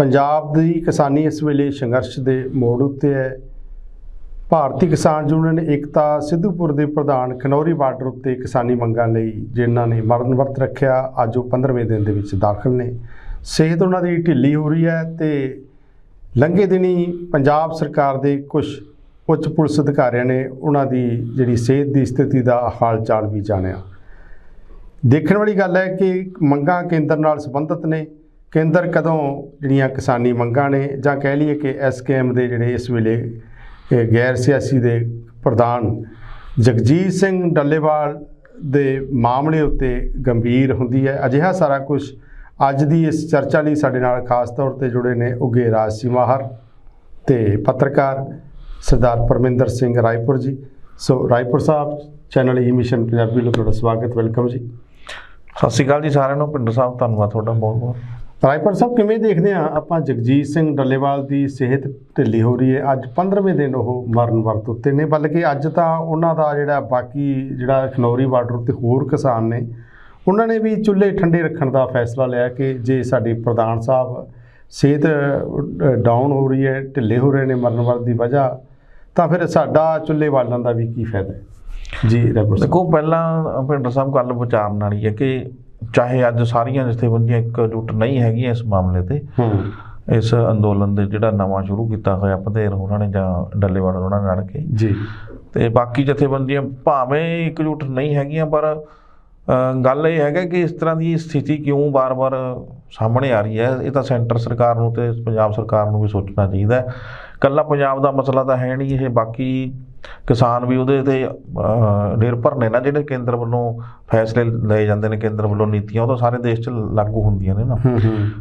ਪੰਜਾਬ ਦੀ ਕਿਸਾਨੀ ਇਸ ਵੇਲੇ ਸੰਘਰਸ਼ ਦੇ ਮੋੜ ਉੱਤੇ ਹੈ। ਭਾਰਤੀ ਕਿਸਾਨ ਯੂਨੀਅਨ ਏਕਤਾ ਸਿੱਧੂਪੁਰ ਦੇ ਪ੍ਰਧਾਨ ਖਨੌਰੀ ਬਾਰਡਰ ਉੱਤੇ ਕਿਸਾਨੀ ਮੰਗਾਂ ਲਈ, ਜਿਨ੍ਹਾਂ ਨੇ ਮਰਨ ਵਰਤ ਰੱਖਿਆ, ਅੱਜ ਉਹ 15ਵੇਂ ਦਿਨ ਦੇ ਵਿੱਚ ਦਾਖਲ ਨੇ। ਸਿਹਤ ਉਹਨਾਂ ਦੀ ਢਿੱਲੀ ਹੋ ਰਹੀ ਹੈ ਤੇ ਲੰਘੇ ਦਿਨੀ ਪੰਜਾਬ ਸਰਕਾਰ ਦੇ ਕੁਝ ਉੱਚ ਪੁਲਿਸ ਅਧਿਕਾਰੀਆਂ ਨੇ ਉਹਨਾਂ ਦੀ ਜਿਹੜੀ ਸਿਹਤ ਦੀ ਸਥਿਤੀ ਦਾ ਹਾਲ ਚਾਲ ਵੀ ਜਾਣਿਆ। ਦੇਖਣ ਵਾਲੀ ਗੱਲ ਹੈ ਕਿ ਮੰਗਾਂ ਕੇਂਦਰ ਨਾਲ ਸੰਬੰਧਿਤ ਨੇ। ਕੇਂਦਰ ਕਦੋਂ ਜਿਹੜੀਆਂ ਕਿਸਾਨੀ ਮੰਗਾਂ ਨੇ? ਜਾਂ ਕਹਿ ਲਈਏ ਕਿ ਐਸਕੇਐਮ ਦੇ ਜਿਹੜੇ ਇਸ ਵੇਲੇ ਗੈਰ ਸਿਆਸੀ ਦੇ ਪ੍ਰਧਾਨ ਜਗਜੀਤ ਸਿੰਘ ਡੱਲੇਵਾਲ ਦੇ ਮਾਮਲੇ ਉੱਤੇ ਗੰਭੀਰ ਹੁੰਦੀ ਹੈ। ਅਜਿਹਾ ਸਾਰਾ ਕੁਝ ਅੱਜ ਦੀ ਇਸ ਚਰਚਾ ਲਈ ਸਾਡੇ ਨਾਲ ਖਾਸ ਤੌਰ ਤੇ ਜੁੜੇ ਨੇ ਉਗੇ ਰਾਜਸੀ ਮਾਹਰ ਤੇ ਪੱਤਰਕਾਰ ਸਰਦਾਰ Parminder Singh Raipur ji. So Raipur Sahib, channel E mission Punjabi ਵੱਲੋਂ ਤੁਹਾਡਾ ਸਵਾਗਤ, ਵੈਲਕਮ ਜੀ। ਸਤਿ ਸ਼੍ਰੀ ਅਕਾਲ ਜੀ ਸਾਰਿਆਂ ਨੂੰ ਪਿੰਡਰ ਸਾਹਿਬ, ਧੰਨਵਾਦ ਤੁਹਾਡਾ ਬਹੁਤ ਬਹੁਤ ਰਾਏਪੁਰ ਸਾਹਿਬ ਕਿਵੇਂ ਦੇਖਦੇ ਆ? ਆਪਾਂ ਜਗਜੀਤ ਸਿੰਘ ਡੱਲੇਵਾਲ ਦੀ ਸਿਹਤ ਢਿੱਲੀ ਹੋ ਰਹੀ ਹੈ। ਅੱਜ 15ਵੇਂ ਦਿਨ ਉਹ ਮਰਨ ਵਰਤ ਉੱਤੇ ਨੇ, ਬਲਕਿ ਅੱਜ ਤਾਂ ਉਹਨਾਂ ਦਾ ਜਿਹੜਾ ਬਾਕੀ ਜਿਹੜਾ ਖਨੌਰੀ ਬਾਰਡਰ ਉੱਤੇ ਹੋਰ ਕਿਸਾਨ ਨੇ, ਉਹਨਾਂ ਨੇ ਵੀ ਚੁੱਲ੍ਹੇ ਠੰਡੇ ਰੱਖਣ ਦਾ ਫੈਸਲਾ ਲਿਆ ਕਿ ਜੇ ਸਾਡੇ ਪ੍ਰਧਾਨ ਸਾਹਿਬ ਸਿਹਤ ਡਾਊਨ ਹੋ ਰਹੀ ਹੈ, ਢਿੱਲੇ ਹੋ ਰਹੇ ਨੇ ਮਰਨ ਵਰਤ ਦੀ ਵਜ੍ਹਾ, ਤਾਂ ਫਿਰ ਸਾਡਾ ਚੁੱਲ੍ਹੇ ਬਾਲਣ ਦਾ ਵੀ ਕੀ ਫਾਇਦਾ ਹੈ? ਜੀ, ਰਾਏਪੁਰ ਸਾਹਿਬ। ਦੇਖੋ, ਪਹਿਲਾਂ ਭਿੰਡਰ ਸਾਹਿਬ ਗੱਲ ਵਿਚਾਰਨ ਵਾਲੀ ਹੈ ਕਿ ਚਾਹੇ ਅੱਜ ਸਾਰੀਆਂ ਜਥੇਬੰਦੀਆਂ ਇਕਜੁੱਟ ਨਹੀਂ ਹੈਗੀਆਂ ਇਸ ਮਾਮਲੇ ਤੇ ਹੂੰ। ਇਸ ਅੰਦੋਲਨ ਦੇ ਜਿਹੜਾ ਨਵਾਂ ਸ਼ੁਰੂ ਕੀਤਾ ਹੋਇਆ ਪਧੇਰ ਉਹਨਾਂ ਨੇ ਜਾਂ ਡੱਲੇਵਾਲ ਉਹਨਾਂ ਨੇ ਲੜ ਕੇ। ਜੀ। ਤੇ ਬਾਕੀ ਜਥੇਬੰਦੀਆਂ ਭਾਵੇਂ ਇਕਜੁੱਟ ਨਹੀਂ ਹੈਗੀਆਂ ਪਰ ਗੱਲ ਇਹ ਹੈਗਾ ਕਿ ਇਸ ਤਰ੍ਹਾਂ ਦੀ ਸਥਿਤੀ ਕਿਉਂ ਬਾਰ-ਬਾਰ ਸਾਹਮਣੇ ਆ ਰਹੀ ਹੈ? ਇਹ ਤਾਂ ਸੈਂਟਰ ਸਰਕਾਰ ਨੂੰ ਤੇ ਪੰਜਾਬ ਸਰਕਾਰ ਨੂੰ ਵੀ ਸੋਚਣਾ ਚਾਹੀਦਾ ਹੈ। ਕੱਲਾ ਪੰਜਾਬ ਦਾ ਮਸਲਾ ਤਾਂ ਹੈ ਨਹੀਂ ਇਹ ਬਾਕੀ ਕਿਸਾਨ ਵੀ ਉਹਦੇ ਤੇ ਨਿਰਭਰ ਨੇ ਨਾ ਜਿਹੜੇ ਕੇਂਦਰ ਵੱਲੋਂ ਫੈਸਲੇ ਲਏ ਜਾਂਦੇ ਨੇ ਕੇਂਦਰ ਵੱਲੋਂ ਨੀਤੀਆਂ ਉਹ ਤਾਂ ਸਾਰੇ ਦੇਸ਼ 'ਚ ਲਾਗੂ ਹੁੰਦੀਆਂ ਨੇ ਨਾ।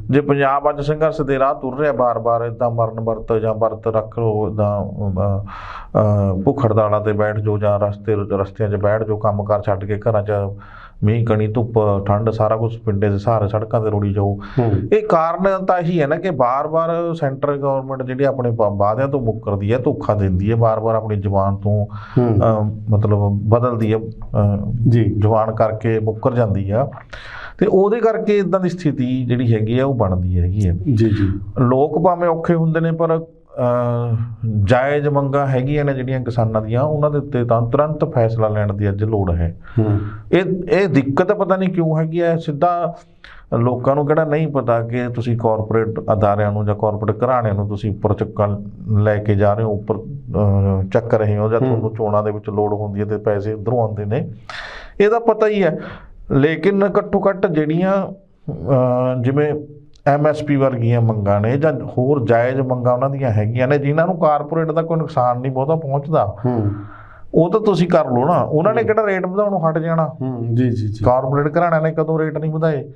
ਜੇ ਪੰਜਾਬ ਅੱਜ ਸੰਘਰਸ਼ ਦੇ ਰਾਹ ਤੁਰ ਰਿਹਾ ਬਾਰ-ਬਾਰ ਇਦਾਂ ਮਰਨ ਵਰਤ ਜਾਂ ਵਰਤ ਰੱਖ ਲੋ ਇਦਾਂ ਭੁੱਖ ਹੜਤਾਲਾਂ ਤੇ ਬੈਠ ਜੋ ਜਾਂ ਰਸਤੇ ਰਸਤਿਆਂ 'ਚ ਬੈਠ ਜੋ ਕੰਮ ਕਾਰ ਛੱਡ ਕੇ ਘਰਾਂ 'ਚ ਮੀਂਹ ਕਣੀ ਧੁੱਪ ਠੰਡ ਸਾਰਾ ਕੁਝ ਪਿੰਡੇ ਦੇ ਸਹਾਰੇ ਸੜਕਾਂ ਤੇ ਰੋੜੀ ਜਾਓ ਹੂੰ। ਇਹ ਕਾਰਨ ਤਾਂ ਇਹੀ ਹੈ ਨਾ ਕਿ ਬਾਰ-ਬਾਰ ਸੈਂਟਰ ਗਵਰਨਮੈਂਟ ਜਿਹੜੀ ਆਪਣੇ ਵਾਅਦਿਆਂ ਤੋਂ ਮੁੱਕਰਦੀ ਹੈ ਧੋਖਾ ਦਿੰਦੀ ਹੈ ਬਾਰ-ਬਾਰ ਆਪਣੀ ਜ਼ੁਬਾਨ ਤੋਂ ਮਤਲਬ ਬਦਲਦੀ ਹੈ ਜੀ। ਜਵਾਨ ਕਰਕੇ ਮੁੱਕਰ ਜਾਂਦੀ ਆ। ਤੇ ਉਹਦੇ ਕਰਕੇ ਇਦਾਂ ਦੀ ਸਥਿਤੀ ਜਿਹੜੀ ਹੈਗੀ ਆ ਉਹ ਬਣਦੀ ਹੈਗੀ ਆ। ਜੀ ਜੀ। ਲੋਕ ਭਾਵੇਂ ਔਖੇ ਹੁੰਦੇ ਨੇ ਪਰ ਜਾਇਜ਼ ਮੰਗਾਂ ਹੈਗੀਆਂ ਨੇ ਜਿਹੜੀਆਂ ਕਿਸਾਨਾਂ ਦੀਆਂ ਉਹਨਾਂ ਦੇ ਉੱਤੇ ਤਾਂ ਤੁਰੰਤ ਫੈਸਲਾ ਲੈਣ ਦੀ ਅੱਜ ਲੋੜ ਹੈ। ਇਹ ਇਹ ਦਿੱਕਤ ਪਤਾ ਨਹੀਂ ਕਿਉਂ ਹੈਗੀ ਹੈ ਸਿੱਧਾ ਲੋਕਾਂ ਨੂੰ ਕਿਹੜਾ ਨਹੀਂ ਪਤਾ ਕਿ ਤੁਸੀਂ ਕਾਰਪੋਰੇਟ ਅਦਾਰਿਆਂ ਨੂੰ ਜਾਂ ਕਾਰਪੋਰੇਟ ਘਰਾਣਿਆਂ ਨੂੰ ਤੁਸੀਂ ਉੱਪਰ ਚੱਕਣ ਲੈ ਕੇ ਜਾ ਰਹੇ ਹੋ ਉੱਪਰ ਚੱਕ ਰਹੇ ਹੋ ਜਾਂ। ਤੁਹਾਨੂੰ ਚੋਣਾਂ ਦੇ ਵਿੱਚ ਲੋੜ ਹੁੰਦੀ ਹੈ ਤੇ ਪੈਸੇ ਉਧਰੋਂ ਆਉਂਦੇ ਨੇ। ਇਹਦਾ ਪਤਾ ਹੀ ਹੈ ਲੇਕਿਨ ਘੱਟੋ ਘੱਟ ਜਿਹੜੀਆਂ ਜਿਵੇਂ ਐਮਐਸਪੀ ਵਰਗੀਆਂ ਮੰਗਾਂ ਨੇ ਜਾਂ ਹੋਰ ਜਾਇਜ਼ ਮੰਗਾਂ ਉਹਨਾਂ ਦੀਆਂ ਹੈਗੀਆਂ ਨੇ ਜਿਨ੍ਹਾਂ ਨੂੰ ਕਾਰਪੋਰੇਟ ਦਾ ਕੋਈ ਨੁਕਸਾਨ ਨਹੀਂ ਬਹੁਤਾ ਪਹੁੰਚਦਾ। ਹੂੰ। ਉਹ ਤਾਂ ਤੁਸੀਂ ਕਰ ਲਓ ਨਾ। ਉਹਨਾਂ ਨੇ ਕਿਹੜਾ ਰੇਟ ਵਧਾਉਣੋਂ ਹਟ ਜਾਣਾ? ਹੂੰ ਜੀ ਜੀ ਜੀ। ਕਾਰਪੋਰੇਟ ਘਰਾਣਿਆਂ ਨੇ ਕਦੋਂ ਰੇਟ ਨਹੀਂ ਵਧਾਏ?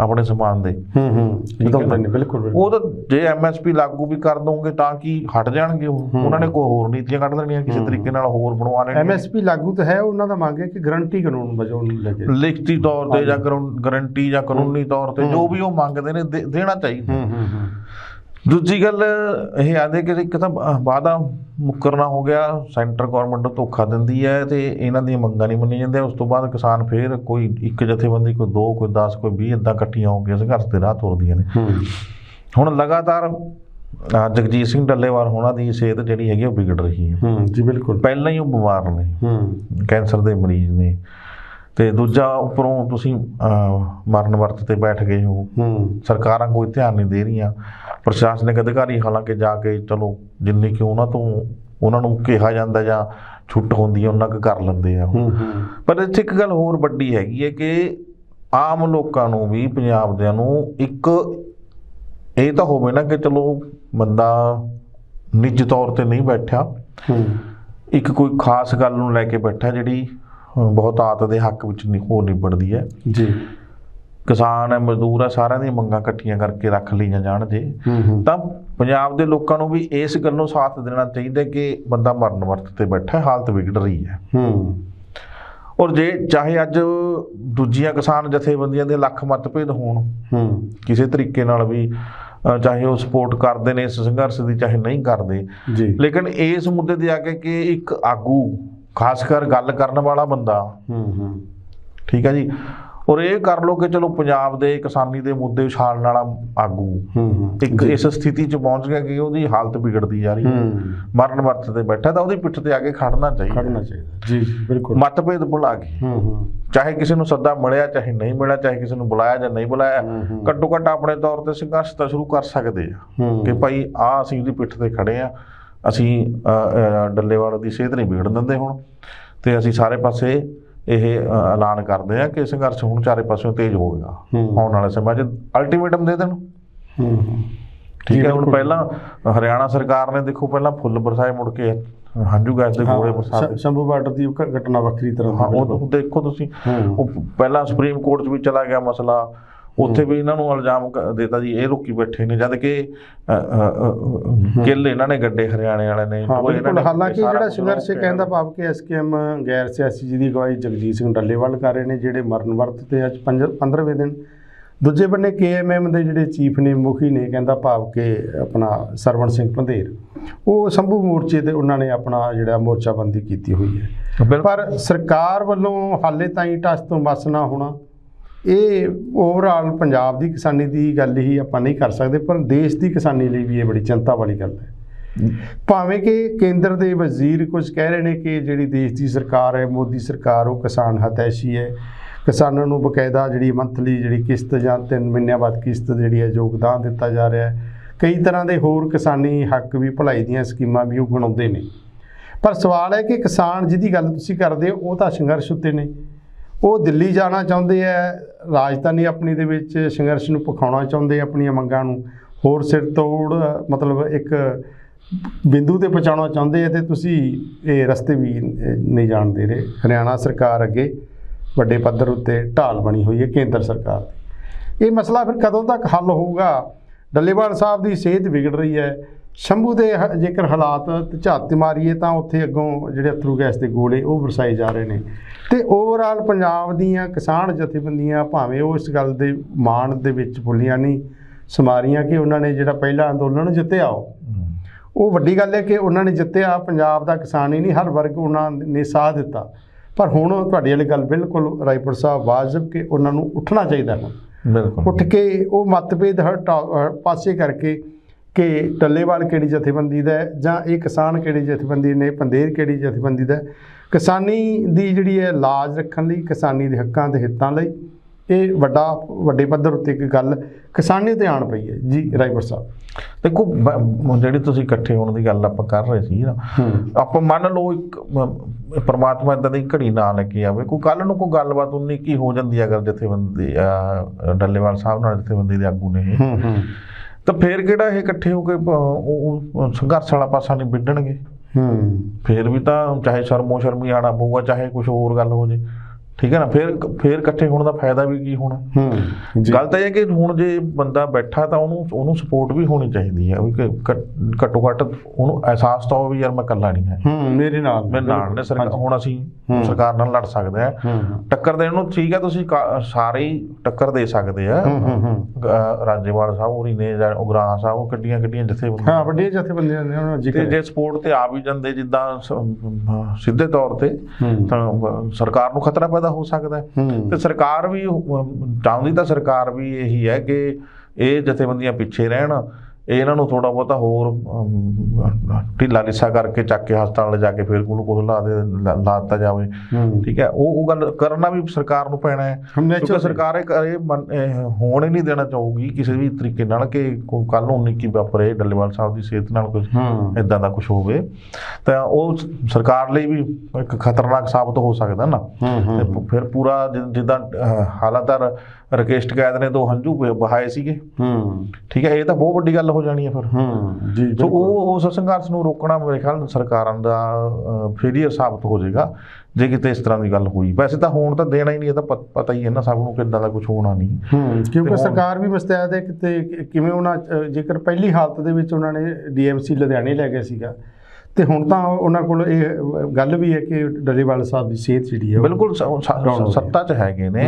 ਆਪਣੇ ਸਮਾਨ ਦੇ। ਹੂੰ ਹੂੰ। ਬਿਲਕੁਲ ਬਿਲਕੁਲ। ਉਹ ਤਾਂ ਜੇ ਐਮਐਸਪੀ ਲਾਗੂ ਵੀ ਕਰ ਦੋਗੇ ਤਾਂ ਕੀ ਹਟ ਜਾਣਗੇ ਉਹ। ਉਹਨਾਂ ਨੇ ਕੋਈ ਹੋਰ ਨੀਤੀਆਂ ਕੱਢ ਦੇਣੀਆਂ ਕਿਸੇ। ਤਰੀਕੇ ਨਾਲ ਹੋਰ ਬਣਵਾ ਲੈਣੀਆਂ। ਐਮਐਸਪੀ ਲਾਗੂ ਤਾਂ ਹੈ ਉਹਨਾਂ ਦਾ ਮੰਗ ਹੈ ਕਿ ਗਰੰਟੀ ਕਾਨੂੰਨ ਵਜੋਂ ਉਹਨੂੰ ਲੈ ਕੇ। ਲਿਖਤੀ ਤੌਰ ਤੇ ਜਾਂ ਗਰੰਟੀ ਜਾਂ ਕਾਨੂੰਨੀ ਤੌਰ ਤੇ। ਜੋ ਵੀ ਉਹ ਮੰਗਦੇ ਨੇ ਦੇਣਾ ਚਾਹੀਦਾ। ਹੂੰ ਹੂੰ ਹੂੰ। ਦੂਜੀ ਗੱਲ ਇਹ ਆਦੇ ਕਿ ਇੱਕ ਤਾਂ ਵਾਦਾ ਮੁੱਕਰਨਾ ਹੋ ਗਿਆ ਸੈਂਟਰ ਗਵਰਨਮੈਂਟ ਧੋਖਾ ਦਿੰਦੀ ਹੈ ਤੇ ਇਹਨਾਂ ਦੀਆਂ ਮੰਗਾਂ ਨਹੀਂ ਮੰਨੀਆਂ ਜਾਂਦੀਆਂ। ਉਸ ਤੋਂ ਬਾਅਦ ਕਿਸਾਨ ਫੇਰ ਕੋਈ ਇੱਕ ਜਥੇਬੰਦੀ ਕੋਈ ਦੋ ਕੋਈ 10 ਕੋਈ 20 ਇਦਾਂ ਇਕੱਠੀਆਂ ਹੋ ਕੇ ਸੰਘਰਸ਼ ਦੇ ਰਾਹ ਤੁਰਦੀਆਂ ਨੇ। ਹੁਣ ਲਗਾਤਾਰ ਜਗਜੀਤ ਸਿੰਘ ਡੱਲੇਵਾਲ ਹੋਣਾ ਦੀ ਸਿਹਤ ਜਿਹੜੀ ਹੈਗੀ ਉਹ ਵਿਗੜ ਰਹੀ ਹੈ। ਹੂੰ ਜੀ ਬਿਲਕੁਲ। ਪਹਿਲਾਂ ਹੀ ਉਹ ਬਿਮਾਰ ਨੇ। ਹੂੰ। ਕੈਂਸਰ ਦੇ ਮਰੀਜ਼ ਨੇ। ਤੇ ਦੂਜਾ ਉੱਪਰੋਂ ਤੁਸੀਂ ਮਰਨ ਵਰਤ ਤੇ ਬੈਠ ਗਏ ਹੋ। ਹੂੰ। ਸਰਕਾਰਾਂ ਕੋਈ ਧਿਆਨ ਨਹੀਂ ਦੇ ਰਹੀਆਂ। ਪ੍ਰਸ਼ਾਸਨਿਕ ਅਧਿਕਾਰੀ ਹਾਲਾਂਕਿ ਜਾ ਕੇ ਚਲੋ ਜਿੰਨੀ ਕਿ ਉਹਨਾਂ ਤੋਂ ਉਹਨਾਂ ਨੂੰ ਕਿਹਾ ਜਾਂਦਾ ਜਾਂ ਛੁੱਟ ਹੁੰਦੀ ਹੈ ਉਹਨਾਂ ਕੁ ਕਰ ਲੈਂਦੇ ਆ ਪਰ ਇੱਥੇ ਇੱਕ ਗੱਲ ਹੋਰ ਵੱਡੀ ਹੈਗੀ ਹੈ ਕਿ ਆਮ ਲੋਕਾਂ ਨੂੰ ਵੀ ਪੰਜਾਬ ਦਿਆਂ ਨੂੰ ਇੱਕ ਇਹ ਤਾਂ ਹੋਵੇ ਨਾ ਕਿ ਚਲੋ ਬੰਦਾ ਨਿੱਜ ਤੌਰ ਤੇ ਨਹੀਂ ਬੈਠਾ। ਹੂੰ। ਇੱਕ ਕੋਈ ਖਾਸ ਗੱਲ ਨੂੰ ਲੈ ਕੇ ਬੈਠਾ ਜਿਹੜੀ ਬਹੁਤ ਆਤ ਦੇ ਹੱਕ ਵਿੱਚ ਨਹੀਂ ਹੋ ਨਿਬੜਦੀ ਹੈ। ਜੀ। ਕਿਸਾਨ ਹੈ ਮਜ਼ਦੂਰ ਹੈ ਸਾਰਿਆਂ ਦੀਆਂ ਮੰਗਾਂ ਇਕੱਠੀਆਂ ਕਰਕੇ ਰੱਖ ਲਈਆਂ ਜਾਣ ਜੇ। ਤਾਂ ਪੰਜਾਬ ਦੇ ਲੋਕਾਂ ਨੂੰ ਵੀ ਇਸ ਗੱਲੋਂ ਸਾਥ ਦੇਣਾ ਚਾਹੀਦਾ ਕਿ ਬੰਦਾ ਮਰਨ ਵਰਤ ਤੇ ਬੈਠਾ ਹੈ, ਹਾਲਤ ਵਿਗੜ ਰਹੀ ਹੈ। ਹੂੰ। ਔਰ ਜੇ ਚਾਹੇ ਅੱਜ ਦੂਜੀਆਂ ਕਿਸਾਨ ਜਥੇਬੰਦੀਆਂ ਦੇ ਲੱਖ ਮਤਭੇਦ ਹੋਣ ਹੂੰ। ਕਿਸੇ ਤਰੀਕੇ ਨਾਲ ਵੀ ਚਾਹੇ ਉਹ ਸਪੋਰਟ ਕਰਦੇ ਨੇ ਇਸ ਸੰਘਰਸ਼ ਦੀ ਚਾਹੇ ਨਹੀਂ ਕਰਦੇ। ਲੇਕਿਨ ਇਸ ਮੁੱਦੇ ਤੇ ਆ ਕੇ ਕਿ ਇੱਕ ਆਗੂ ਖਾਸ ਕਰ ਗੱਲ ਕਰਨ ਵਾਲਾ ਬੰਦਾ ਹੂੰ ਹੂੰ। ਠੀਕ ਹੈ ਜੀ ਔਰ ਇਹ ਕਰ ਲੋ ਕਿ ਚਲੋ ਪੰਜਾਬ ਦੇ ਕਿਸਾਨੀ ਦੇ ਮੁੱਦੇ ਉਛਾਲਣ ਵਾਲਾ ਆਗੂ ਇੱਕ ਇਸ ਸਥਿਤੀ 'ਚ ਪਹੁੰਚ ਗਿਆ ਕਿ ਉਹਦੀ ਹਾਲਤ ਵਿਗੜਦੀ ਜਾ ਰਹੀ ਹੈ। ਮਰਨ ਵਰਤ ਤੇ ਬੈਠਾ ਤਾਂ ਉਹਦੀ ਪਿੱਠ ਤੇ ਆ ਕੇ ਖੜਨਾ ਚਾਹੀਦਾ। ਖੜਨਾ ਚਾਹੀਦਾ। ਜੀ ਬਿਲਕੁਲ। ਮਤਭੇਦ ਭੁਲਾ ਕੇ। ਚਾਹੇ ਕਿਸੇ ਨੂੰ ਸੱਦਾ ਮਿਲਿਆ ਚਾਹੇ ਨਹੀਂ ਮਿਲਿਆ ਚਾਹੇ ਕਿਸੇ ਨੂੰ ਬੁਲਾਇਆ ਜਾਂ ਨਹੀਂ ਬੁਲਾਇਆ। ਘੱਟੋ ਘੱਟ ਆਪਣੇ ਤੌਰ ਤੇ ਸੰਘਰਸ਼ ਤਾਂ ਸ਼ੁਰੂ ਕਰ ਸਕਦੇ ਆ। ਕਿ ਭਾਈ ਆ ਅਸੀਂ ਉਹਦੀ ਪਿੱਠ ਤੇ ਖੜੇ ਆ ਅਸੀਂ ਅ, ਡੱਲੇਵਾਲ ਦੀ ਸਿਹਤ ਨਹੀਂ ਵਿਗੜਨ ਦਿੰਦੇ ਹੁਣ। ਤੇ ਅਸੀਂ ਸਾਰੇ ਪਾਸੇ ਇਹ ਐਲਾਨ ਕਰਦੇ ਆ ਕਿ ਸੰਘਰਸ਼ ਹੁਣ ਚਾਰੇ ਪਾਸਿਓਂ ਤੇਜ਼ ਹੋਵੇਗਾ। ਆਉਣ ਵਾਲੇ ਸਮੇਂ 'ਚ ਅਲਟੀਮੇਟਮ ਦੇ ਦੇਣ ਠੀਕ ਹੈ ਹੁਣ। ਪਹਿਲਾਂ ਹਰਿਆਣਾ ਸਰਕਾਰ ਨੇ ਦੇਖੋ ਪਹਿਲਾਂ ਫੁੱਲ ਬਰਸਾਏ ਮੁੜ ਕੇ ਹੰਝੂ ਗੈਸ ਦੇ ਗੋਲੇ ਸ਼- ਸ਼ੰਭੂ ਬਾਰਡਰ ਦੀ ਘਟਨਾ ਵੱਖਰੀ ਤਰ੍ਹਾਂ ਦੀ ਉਹ ਦੇਖੋ ਤੁਸੀਂ। ਉਹ ਪਹਿਲਾਂ ਸੁਪਰੀਮ ਕੋਰਟ 'ਚ ਵੀ ਚਲਾ ਗਿਆ ਮਸਲਾ ਉੱਥੇ ਵੀ ਇਹਨਾਂ ਨੂੰ ਇਲਜ਼ਾਮ ਦੇਤਾ ਜੀ ਇਹ ਰੁਕੀ ਬੈਠੇ ਨੇ ਜਦ ਕਿ ਕਿੱਲ ਇਹਨਾਂ ਨੇ ਗੱਡੇ ਹਰਿਆਣੇ ਵਾਲੇ ਨੇ ਉਹ ਇਹਨਾਂ ਨੇ ਹਾਲਾਂਕਿ ਜਿਹੜਾ ਸੰਘਰਸ਼। ਕਹਿੰਦਾ ਭਾਵ ਕਿ ਐਸਕੇਐਮ ਗੈਰ ਸਿਆਸੀ ਜੀ ਦੀ ਅਗਵਾਈ ਜਗਜੀਤ ਸਿੰਘ ਡੱਲੇਵਾਲ ਕਰ ਰਹੇ ਨੇ ਜਿਹੜੇ ਮਰਨ ਵਰਤ ਤੇ ਅੱਜ 15ਵੇਂ ਦਿਨ। ਦੂਜੇ ਬੰਨੇ ਕੇਐਮਐਮ ਦੇ ਜਿਹੜੇ ਚੀਫ ਨੇ ਮੁਖੀ ਨੇ ਕਹਿੰਦਾ ਭਾਵ ਕਿ ਆਪਣਾ ਸਰਵਣ ਸਿੰਘ ਪੰਧੇਰ ਉਹ ਸੰਭੂ ਮੋਰਚੇ ਤੇ ਉਹਨਾਂ ਨੇ ਆਪਣਾ ਜਿਹੜਾ ਮੋਰਚਾਬੰਦੀ ਕੀਤੀ ਹੋਈ ਹੈ। ਪਰ ਸਰਕਾਰ ਵੱਲੋਂ ਹਾਲੇ ਤਾਈਂ ਟਸ ਤੋਂ ਬਸ ਨਾ ਹੋਣਾ ਇਹ ਓਵਰਆਲ ਪੰਜਾਬ ਦੀ ਕਿਸਾਨੀ ਦੀ ਗੱਲ ਹੀ ਆਪਾਂ ਨਹੀਂ ਕਰ ਸਕਦੇ, ਪਰ ਦੇਸ਼ ਦੀ ਕਿਸਾਨੀ ਲਈ ਵੀ ਇਹ ਬੜੀ ਚਿੰਤਾ ਵਾਲੀ ਗੱਲ ਹੈ। ਭਾਵੇਂ ਕਿ ਕੇਂਦਰ ਦੇ ਵਜ਼ੀਰ ਕੁਝ ਕਹਿ ਰਹੇ ਨੇ ਕਿ ਜਿਹੜੀ ਦੇਸ਼ ਦੀ ਸਰਕਾਰ ਹੈ, ਮੋਦੀ ਸਰਕਾਰ, ਉਹ ਕਿਸਾਨ ਹਤੈਸ਼ੀ ਹੈ। ਕਿਸਾਨਾਂ ਨੂੰ ਬਕਾਇਦਾ ਜਿਹੜੀ ਮੰਥਲੀ ਜਿਹੜੀ ਕਿਸ਼ਤ ਜਾਂ 3 ਮਹੀਨਿਆਂ ਬਾਅਦ ਕਿਸ਼ਤ ਜਿਹੜੀ ਹੈ ਯੋਗਦਾਨ ਦਿੱਤਾ ਜਾ ਰਿਹਾ ਹੈ। ਕਈ ਤਰ੍ਹਾਂ ਦੇ ਹੋਰ ਕਿਸਾਨੀ ਹੱਕ ਵੀ, ਭਲਾਈ ਦੀਆਂ ਸਕੀਮਾਂ ਵੀ ਉਹ ਗਣਾਉਂਦੇ ਨੇ। ਪਰ ਸਵਾਲ ਹੈ ਕਿ ਕਿਸਾਨ ਜਿਹਦੀ ਗੱਲ ਤੁਸੀਂ ਕਰਦੇ ਹੋ, ਉਹ ਤਾਂ ਸੰਘਰਸ਼ ਉੱਤੇ ਨੇ। ਉਹ ਦਿੱਲੀ ਜਾਣਾ ਚਾਹੁੰਦੇ ਆ, ਰਾਜਧਾਨੀ ਆਪਣੀ ਦੇ ਵਿੱਚ ਸੰਘਰਸ਼ ਨੂੰ ਪਖਾਉਣਾ ਚਾਹੁੰਦੇ ਆਪਣੀਆਂ ਮੰਗਾਂ ਨੂੰ। ਹੋਰ ਸਿਰ ਤੋੜ, ਮਤਲਬ ਇੱਕ ਬਿੰਦੂ ਤੇ ਪਹੁੰਚਾਉਣਾ ਚਾਹੁੰਦੇ ਆ ਤੇ ਤੁਸੀਂ ਇਹ ਰਸਤੇ ਵੀ ਨਹੀਂ ਜਾਣ ਦੇ ਰਹੇ। ਹਰਿਆਣਾ ਸਰਕਾਰ ਅੱਗੇ ਵੱਡੇ ਪੱਧਰ ਉੱਤੇ ਢਾਲ ਬਣੀ ਹੋਈ ਹੈ ਕੇਂਦਰ ਸਰਕਾਰ ਦੀ। ਇਹ ਮਸਲਾ ਫਿਰ ਕਦੋਂ ਤੱਕ ਹੱਲ ਹੋਊਗਾ? ਡੱਲੇਵਾਲ ਸਾਹਿਬ ਦੀ ਸਿਹਤ ਵਿਗੜ ਰਹੀ ਹੈ। ਸ਼ੰਭੂ ਦੇ ਹ- ਜੇਕਰ ਹਾਲਾਤ ਝਾਤ ਮਾਰੀਏ ਤਾਂ ਉੱਥੇ ਅੱਗੋਂ ਜਿਹੜੇ ਅਥਰੂ ਗੈਸ ਦੇ ਗੋਲੇ ਉਹ ਵਰਸਾਏ ਜਾ ਰਹੇ ਨੇ। ਤੇ ਓਵਰਆਲ ਪੰਜਾਬ ਦੀਆਂ ਕਿਸਾਨ ਜਥੇਬੰਦੀਆਂ ਭਾਵੇਂ ਉਹ ਇਸ ਗੱਲ ਦੇ ਮਾਣ ਦੇ ਵਿੱਚ ਭੁੱਲੀਆਂ ਨਹੀਂ ਸਮਾਰੀਆਂ ਕਿ ਉਹਨਾਂ ਨੇ ਜਿਹੜਾ ਪਹਿਲਾ ਅੰਦੋਲਨ ਜਿੱਤਿਆ ਉਹ। ਉਹ ਵੱਡੀ ਗੱਲ ਹੈ ਕਿ ਉਹਨਾਂ ਨੇ ਜਿੱਤਿਆ ਪੰਜਾਬ ਦਾ ਕਿਸਾਨ ਹੀ ਨਹੀਂ ਹਰ ਵਰਗ ਉਹਨਾਂ ਨੇ ਸਾਥ ਦਿੱਤਾ। ਪਰ ਹੁਣ ਤੁਹਾਡੀ ਵਾਲੀ ਗੱਲ ਬਿਲਕੁਲ ਰਾਏਪੁਰ ਸਾਹਿਬ ਵਾਜਬ ਕਿ ਉਹਨਾਂ ਨੂੰ ਉੱਠਣਾ ਚਾਹੀਦਾ ਹੈ। ਬਿਲਕੁਲ। ਉੱਠ ਕੇ ਉਹ ਮਤਭੇਦ ਹਟਾ ਅ, ਪਾਸੇ ਕਰਕੇ ਕਿ ਟੱਲੇਵਾਲ ਕਿਹੜੀ ਜਥੇਬੰਦੀ ਦਾ ਜਾਂ ਇਹ ਕਿਸਾਨ ਕਿਹੜੀ ਜਥੇਬੰਦੀ ਨੇ ਪੰਦੇਰ ਕਿਹੜੀ ਜਥੇਬੰਦੀ ਦਾ। ਕਿਸਾਨੀ ਦੀ ਜਿਹੜੀ ਹੈ ਲਾਜ ਰੱਖਣ ਲਈ ਕਿਸਾਨੀ ਦੇ ਹੱਕਾਂ ਦੇ ਹਿੱਤਾਂ ਲਈ ਇਹ ਵੱਡਾ ਵੱਡੇ ਪੱਧਰ ਉੱਤੇ ਇੱਕ ਗੱਲ ਕਿਸਾਨੀ ਤੇ ਆਣ ਪਈ ਹੈ। ਜੀ ਰਾਈਵਰ ਸਾਹਿਬ। ਦੇਖੋ ਜਿਹੜੀ ਤੁਸੀਂ ਇਕੱਠੇ ਹੋਣ ਦੀ ਗੱਲ ਆਪਾਂ ਕਰ ਰਹੇ ਸੀ ਨਾ ਆਪਾਂ ਮੰਨ ਲਓ ਇੱਕ ਪ੍ਰਮਾਤਮਾ ਇਦਾਂ ਦੀ ਘੜੀ ਨਾ ਲੈ ਕੇ ਆਵੇ। ਕੋਈ ਕੱਲ ਨੂੰ ਕੋਈ ਗੱਲਬਾਤ ਉਨੀ ਕੀ ਹੋ ਜਾਂਦੀ ਅਗਰ ਜਥੇਬੰਦੀ ਡੱਲੇਵਾਲ ਸਾਹਿਬ ਨਾਲ ਜਥੇਬੰਦੀ ਦੇ ਆਗੂ ਨੇ ਹੂੰ ਹੂੰ। ਤਾਂ ਫੇਰ ਕਿਹੜਾ ਇਹ ਇਕੱਠੇ ਹੋ ਕੇ ਉਹ ਸੰਘਰਸ਼ ਵਾਲਾ ਪਾਸਾ ਨਹੀਂ ਵਿੱਢਣਗੇ ਹੂੰ। ਫੇਰ ਵੀ ਤਾਂ ਚਾਹੇ ਸ਼ਰਮੋ ਸ਼ਰਮੀ ਆਣਾ ਪਊਗਾ ਚਾਹੇ ਕੁਝ ਹੋਰ ਗੱਲ ਹੋ ਜੇ। ਠੀਕ ਹੈ ਨਾ ਫੇਰ ਫੇਰ ਇਕੱਠੇ ਹੋਣ ਦਾ ਫਾਇਦਾ ਵੀ ਕੀ ਹੋਣਾ? ਹੂੰ ਗੱਲ ਤਾਂ ਇਹ ਹੈ ਕਿ ਹੁਣ ਜੇ ਬੰਦਾ ਬੈਠਾ ਤਾਂ ਉਹਨੂੰ ਉਹਨੂੰ ਸਪੋਰਟ ਵੀ ਹੋਣੀ ਚਾਹੀਦੀ ਹੈ ਘੱਟ- ਘੱਟੋ ਉਹਨੂੰ ਅਹਿਸਾਸ ਤਾਂ ਹੋਵੇ ਯਾਰ ਮੈਂ ਇਕੱਲਾ ਨਹੀਂ ਹੈ। ਹੂੰ ਮੇਰੇ ਨਾਲ। ਮੇਰੇ ਨਾਲ ਨੇ ਸਰਕਾਰ। ਹੁਣ ਅਸੀਂ। ਸਰਕਾਰ ਨਾਲ ਲੜ ਸਕਦੇ ਆ ਟੱਕਰ ਦੇਣ ਨੂੰ ਠੀਕ ਹੈ ਤੁਸੀਂ ਸਾਰੇ ਟੱਕਰ ਦੇ ਸਕਦੇ ਆ। ਰਾਜੇਵਾਲ ਸਾਹਿਬ ਹੋਰੀ ਨੇ ਜਾਂ ਉਗਰਾਹਾਂ ਸਾਹਿਬ ਉਹ ਕੱਡੀਆਂ ਕੱਡੀਆਂ ਜਿੱਥੇ ਹਾਂ ਵੱਡੀਆਂ ਜਥੇਬੰਦੀਆਂ ਨੇ ਉਹਨਾਂ ਜ਼ਿਕਰ ਜੇ ਸਪੋਰਟ ਤੇ ਆ ਵੀ ਜਾਂਦੇ ਜਿੱਦਾਂ ਸਿੱਧੇ ਤੌਰ ਤੇ ਤਾਂ ਸਰਕਾਰ ਨੂੰ ਖਤਰਾ ਪੈਦਾ ਹੋ ਸਕਦਾ ਹੈ। ਹੂੰ। ਤੇ ਸਰਕਾਰ ਵੀ ਚਾਹੁੰਦੀ ਤਾਂ ਸਰਕਾਰ ਵੀ ਇਹੀ ਹੈ ਕਿ ਇਹ ਜਥੇਬੰਦੀਆਂ ਪਿੱਛੇ ਰਹਿਣ। ਇਹ ਇਹਨਾਂ ਨੂੰ ਥੋੜਾ ਬਹੁਤਾ ਹੋਰ ਢਿੱਲਾ ਲਿੱਸਾ ਕਰਕੇ ਚੱਕ ਕੇ ਹਸਪਤਾਲ ਲਿਜਾ ਕੇ ਫਿਰ ਗਲੂਕੋਜ਼ ਲਾ ਦੇ ਲਾ ਲਾ ਦਿੱਤਾ ਜਾਵੇ ਠੀਕ ਹੈ ਉਹ ਉਹ ਗੱਲ ਕਰਨਾ ਵੀ ਸਰਕਾਰ ਨੂੰ ਪੈਣਾ ਹੈ। ਕਿਉਂਕਿ ਸਰਕਾਰ ਇਹ ਹੋਣ ਹੀ ਨਹੀਂ ਦੇਣਾ ਚਾਹੂਗੀ ਕਿਸੇ ਵੀ ਤਰੀਕੇ ਨਾਲ ਕਿ ਕੱਲ ਨੂੰ ਨਿੱਕੀ ਵਾਪਰੇ ਡੱਲੇਵਾਲ ਸਾਹਿਬ ਦੀ ਸਿਹਤ ਨਾਲ ਕੁਝ ਇਦਾਂ ਦਾ ਕੁਝ ਹੋਵੇ। ਤਾਂ ਉਹ ਸਰਕਾਰ ਲਈ ਵੀ ਇੱਕ ਖਤਰਨਾਕ ਸਾਬਤ ਹੋ ਸਕਦਾ ਨਾ। ਤੇ ਫਿਰ ਪੂਰਾ ਜਿੱਦਾਂ ਹਾਲਾਤਾਰ ਰਕੇਸ਼ ਟਕੈਤ ਨੇ ਦੋ ਹੰਝੂ ਬਹਾਏ ਸੀਗੇ। ਠੀਕ ਹੈ ਇਹ ਤਾਂ ਬਹੁਤ ਵੱਡੀ ਗੱਲ ਹੋ ਜਾਣੀ ਹੈ ਫਿਰ। ਹੂੰ ਜੀ ਸੋ। ਉਹ ਉਸ ਸੰਘਰਸ਼ ਨੂੰ ਰੋਕਣਾ ਮੇਰੇ ਖਿਆਲ ਸਰਕਾਰਾਂ ਦਾ ਫੇਲੀਅਰ ਸਾਬਤ ਹੋ ਜਾਏਗਾ ਜੇ ਕਿਤੇ ਇਸ ਤਰ੍ਹਾਂ ਦੀ ਗੱਲ ਹੋਈ। ਵੈਸੇ ਤਾਂ ਹੋਣ ਤਾਂ ਦੇਣਾ ਹੀ ਨਹੀਂ ਇਹ ਤਾਂ ਪਤਾ ਹੀ ਹੈ ਨਾ ਸਭ ਨੂੰ ਕਿੱਦਾਂ ਦਾ ਕੁਝ ਹੋਣਾ ਨਹੀਂ। ਹੂੰ ਕਿਉਂਕਿ ਸਰਕਾਰ ਵੀ ਮੁਸਤੈਦ ਹੈ ਕਿਤੇ ਕਿਵੇਂ ਉਹਨਾਂ ਜੇਕਰ ਪਹਿਲੀ ਹਾਲਤ ਦੇ ਵਿੱਚ ਉਹਨਾਂ ਨੇ ਡੀਐਮਸੀ ਲੁਧਿਆਣੇ ਲੈ ਗਿਆ ਸੀਗਾ ਤੇ ਹੁਣ ਤਾਂ ਉਹਨਾਂ ਕੋਲ ਇਹ ਗੱਲ ਵੀ ਹੈ ਕਿ ਡੱਲੇਵਾਲ ਸਾਹਿਬ ਦੀ ਸਿਹਤ ਜਿਹੜੀ ਹੈ ਬਿਲਕੁਲ। ਸੱਤਾ 'ਚ ਹੈਗੇ ਨੇ।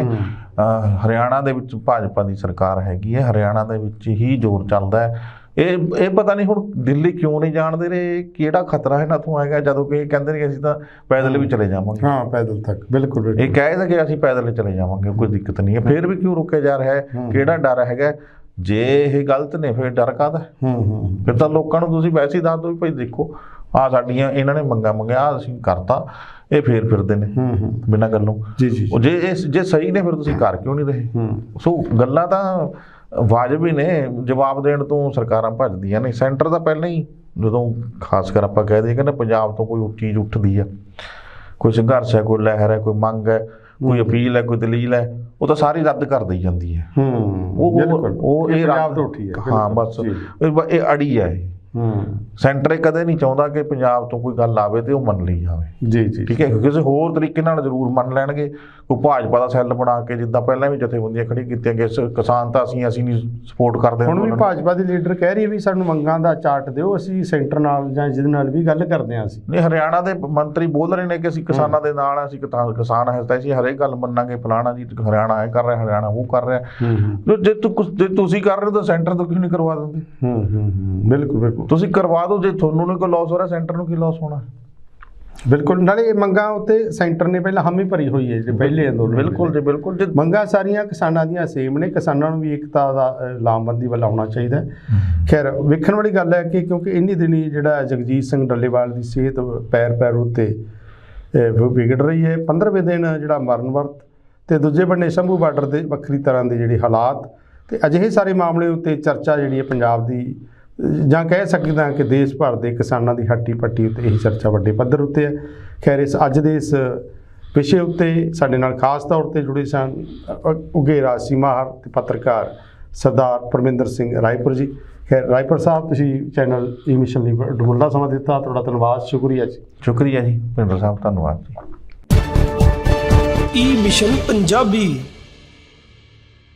ਹਰਿਆਣਾ ਦੇ ਵਿੱਚ ਭਾਜਪਾ ਦੀ ਸਰਕਾਰ ਹੈਗੀ ਹੈ। ਹਰਿਆਣਾ ਦੇ ਵਿੱਚ ਹੀ ਜ਼ੋਰ ਚੱਲਦਾ ਹੈ। ਇਹ ਇਹ ਪਤਾ ਨਹੀਂ ਹੁਣ ਦਿੱਲੀ ਕਿਉਂ ਨਹੀਂ ਜਾਣਦੇ ਰਹੇ ਕਿਹੜਾ ਖਤਰਾ ਇਹਨਾਂ ਤੋਂ ਆਏਗਾ ਜਦੋਂ ਕਿ ਇਹ ਕਹਿੰਦੇ ਨੇ ਅਸੀਂ ਤਾਂ ਪੈਦਲ ਵੀ ਚਲੇ ਜਾਵਾਂਗੇ। ਹਾਂ ਪੈਦਲ ਤੱਕ ਬਿਲਕੁਲ ਇਹ ਬਿਲਕੁਲ ਕਹੇ ਤਾਂ ਕਿ ਅਸੀਂ ਪੈਦਲ ਹੀ ਚਲੇ ਜਾਵਾਂਗੇ ਕੋਈ ਦਿੱਕਤ ਨਹੀਂ ਹੈ। ਫਿਰ ਵੀ ਕਿਉਂ ਰੁਕਿਆ ਜਾ ਰਿਹਾ ਹੈ? ਹੂੰ। ਕਿਹੜਾ ਡਰ ਹੈਗਾ? ਜੇ ਇਹ ਗਲਤ ਨੇ ਫਿਰ ਡਰ ਕਾਹਦਾ? ਹੂੰ ਹੂੰ ਫਿਰ ਤਾਂ ਲੋਕਾਂ ਨੂੰ ਤੁਸੀਂ ਵੈਸੇ ਹੀ ਦੱਸ ਦਿਓ ਵੀ ਭਾਈ ਦੇਖੋ ਆ ਸਾਡੀਆਂ ਇਹਨਾਂ ਨੇ ਮੰਗਾ ਮੰਗਿਆ ਅਸੀਂ ਕਰਤਾ ਇਹ ਫੇਰ ਫਿਰਦੇ ਨੇ ਹੂੰ ਹੂੰ। ਬਿਨਾਂ ਗੱਲੋਂ। ਜੀ ਜੀ ਜੇ ਇਹ ਜੇ ਸਹੀ ਨੇ ਫਿਰ ਤੁਸੀਂ ਕਰ ਕਿਉਂ ਨਹੀਂ ਰਹੇ? ਹੂੰ। ਸੋ ਗੱਲਾਂ ਤਾਂ ਵਾਜਬ ਹੀ ਨੇ ਜਵਾਬ ਦੇਣ ਤੋਂ ਸਰਕਾਰਾਂ ਭੱਜਦੀਆਂ ਨੇ ਸੈਂਟਰ ਦਾ ਪਹਿਲਾਂ ਹੀ ਜਦੋਂ ਖਾਸ ਕਰ ਆਪਾਂ ਕਹਿ ਦਈਏ ਕਿ ਨਾ ਪੰਜਾਬ ਤੋਂ ਕੋਈ ਚੀਜ਼ ਉੱਠਦੀ ਆ ਕੋਈ ਸੰਘਰਸ਼ ਹੈ ਕੋਈ ਲਹਿਰ ਹੈ ਕੋਈ ਮੰਗ ਹੈ ਕੋਈ ਅਪੀਲ ਹੈ ਕੋਈ ਦਲੀਲ ਹੈ ਉਹ ਤਾਂ ਸਾਰੀ ਰੱਦ ਕਰ ਦਈ ਜਾਂਦੀ ਹੈ ਹੂੰ ਉਹ ਉਹ ਇਹ ਪੰਜਾਬ ਰੱਦ ਤੋਂ ਉੱਠੀ ਹੈ ਹਾਂ। ਬਸ। ਇਹ ਅੜੀ। ਹੂੰ ਸੈਂਟਰ ਇਹ ਕਦੇ ਨਹੀਂ ਚਾਹੁੰਦਾ ਕਿ ਪੰਜਾਬ ਤੋਂ ਕੋਈ ਗੱਲ ਆਵੇ ਤੇ ਉਹ ਮੰਨ ਲਈ ਜਾਵੇ। ਜੀ ਜੀ ਠੀਕ ਹੈ ਕਿਸੇ ਹੋਰ ਤਰੀਕੇ ਨਾਲ ਜ਼ਰੂਰ ਮੰਨ ਲੈਣਗੇ। ਕੋਈ ਭਾਜਪਾ ਦਾ ਸੈੱਲ ਬਣਾ ਕੇ ਜਿੱਦਾਂ ਪਹਿਲਾਂ ਵੀ ਜਥੇਬੰਦੀਆਂ ਖੜੀ ਕੀਤੀਆਂ ਕਿ ਕਿਸਾਨ ਤਾਂ ਅਸੀਂ ਅਸੀਂ ਨਹੀਂ ਸਪੋਰਟ ਕਰਦੇ ਹੁਣ ਵੀ। ਭਾਜਪਾ ਦੀ ਲੀਡਰ ਕਹਿ ਰਹੀ ਹੈ ਵੀ ਸਾਨੂੰ ਮੰਗਾਂ ਦਾ ਚਾਰਟ ਦਿਓ ਅਸੀਂ ਸੈਂਟਰ ਨਾਲ ਜਾਂ ਜਿਹਦੇ ਨਾਲ ਵੀ ਗੱਲ ਕਰਦੇ ਹਾਂ ਅਸੀਂ। ਨਹੀਂ ਹਰਿਆਣਾ ਦੇ ਮੰਤਰੀ ਬੋਲ ਰਹੇ ਨੇ ਕਿ ਅਸੀਂ ਕਿਸਾਨਾਂ ਦੇ ਨਾਲ ਹਾਂ, ਅਸੀਂ ਕਿਸਾਨ ਹੈ ਤਾਂ ਅਸੀਂ ਹਰੇਕ ਗੱਲ ਮੰਨਾਂਗੇ ਫਲਾਣਾ ਜੀ ਹਰਿਆਣਾ ਇਹ ਕਰ ਰਿਹਾ ਹਰਿਆਣਾ ਉਹ ਕਰ ਰਿਹਾ। ਜੋ ਤੁਸੀਂ ਕਰ ਰਹੇ ਹੋ ਤਾਂ ਸੈਂਟਰ ਤੋਂ ਕਿਉਂ ਨਹੀਂ ਕਰਵਾ ਦਿੰਦੇ? ਹੂੰ ਹੂੰ ਹੂੰ ਬਿਲਕੁਲ ਬਿਲਕੁਲ। ਤੁਸੀਂ ਕਰਵਾ ਦਿਓ ਜੇ ਤੁਹਾਨੂੰ ਨਹੀਂ ਕੋਈ ਲਾਸ ਹੋ ਰਿਹਾ ਸੈਂਟਰ ਨੂੰ ਕੀ ਲਾਸ ਹੋਣਾ? ਬਿਲਕੁਲ ਨਾਲੇ ਇਹ ਮੰਗਾਂ ਉੱਤੇ ਸੈਂਟਰ ਨੇ ਪਹਿਲਾਂ ਹਾਮੀ ਭਰੀ ਹੋਈ ਹੈ ਜਿਹੜੇ ਪਹਿਲੇ ਅੰਦੋਲਨ ਬਿਲਕੁਲ। ਜੀ ਬਿਲਕੁਲ ਜੇ। ਮੰਗਾਂ ਸਾਰੀਆਂ ਕਿਸਾਨਾਂ ਦੀਆਂ ਸੇਮ ਨੇ ਕਿਸਾਨਾਂ ਨੂੰ ਵੀ ਏਕਤਾ ਦਾ ਲਾਮਬੰਦੀ ਵੱਲ ਆਉਣਾ ਚਾਹੀਦਾ। ਖੈਰ ਵੇਖਣ ਵਾਲੀ ਗੱਲ ਹੈ ਕਿ ਕਿਉਂਕਿ ਇੰਨੀ ਦਿਨੀ ਜਿਹੜਾ ਜਗਜੀਤ ਸਿੰਘ ਡੱਲੇਵਾਲ ਦੀ ਸਿਹਤ ਪੈਰ ਪੈਰ ਉੱਤੇ ਵਿਗੜ ਰਹੀ ਹੈ। 15ਵੇਂ ਦਿਨ ਜਿਹੜਾ ਮਰਨ ਵਰਤ ਤੇ ਦੂਜੇ ਬੰਨੇ ਸ਼ੰਭੂ ਬਾਰਡਰ ਦੇ ਵੱਖਰੀ ਤਰ੍ਹਾਂ ਦੇ ਜਿਹੜੇ ਹਾਲਾਤ ਤੇ ਅਜਿਹੇ ਸਾਰੇ ਮਾਮਲੇ ਉੱਤੇ ਚਰਚਾ ਜਿਹੜੀ ਹੈ ਪੰਜਾਬ ਦੀ ਜਾਂ ਕਹਿ ਸਕਦਾ ਕਿ ਦੇਸ਼ ਭਰ ਦੇ ਕਿਸਾਨਾਂ ਦੀ ਹੱਟੀ ਪੱਟੀ ਉੱਤੇ ਇਹ ਚਰਚਾ ਵੱਡੇ ਪੱਧਰ ਉੱਤੇ ਹੈ। ਖੈਰ ਇਸ ਅੱਜ ਦੇ ਇਸ ਵਿਸ਼ੇ ਉੱਤੇ ਸਾਡੇ ਨਾਲ ਖਾਸ ਤੌਰ ਤੇ ਜੁੜੇ ਸਨ ਉੱਘੇ ਰਾਜਸੀ ਮਾਹਰ ਤੇ ਪੱਤਰਕਾਰ ਸਰਦਾਰ ਪਰਮਿੰਦਰ ਸਿੰਘ ਰਾਏਪੁਰ ਜੀ। ਖੈਰ ਰਾਏਪੁਰ ਸਾਹਿਬ ਤੁਸੀਂ ਚੈਨਲ ਈ ਮਿਸ਼ਨ ਲਈ ਡੁਮਲਾ ਸਮਾਂ ਦਿੱਤਾ ਤੁਹਾਡਾ ਧੰਨਵਾਦ ਸ਼ੁਕਰੀਆ ਜੀ। ਸ਼ੁਕਰੀਆ ਜੀ ਭਿੰਦਰ ਸਾਹਿਬ ਧੰਨਵਾਦ ਜੀ। E mission Punjabi.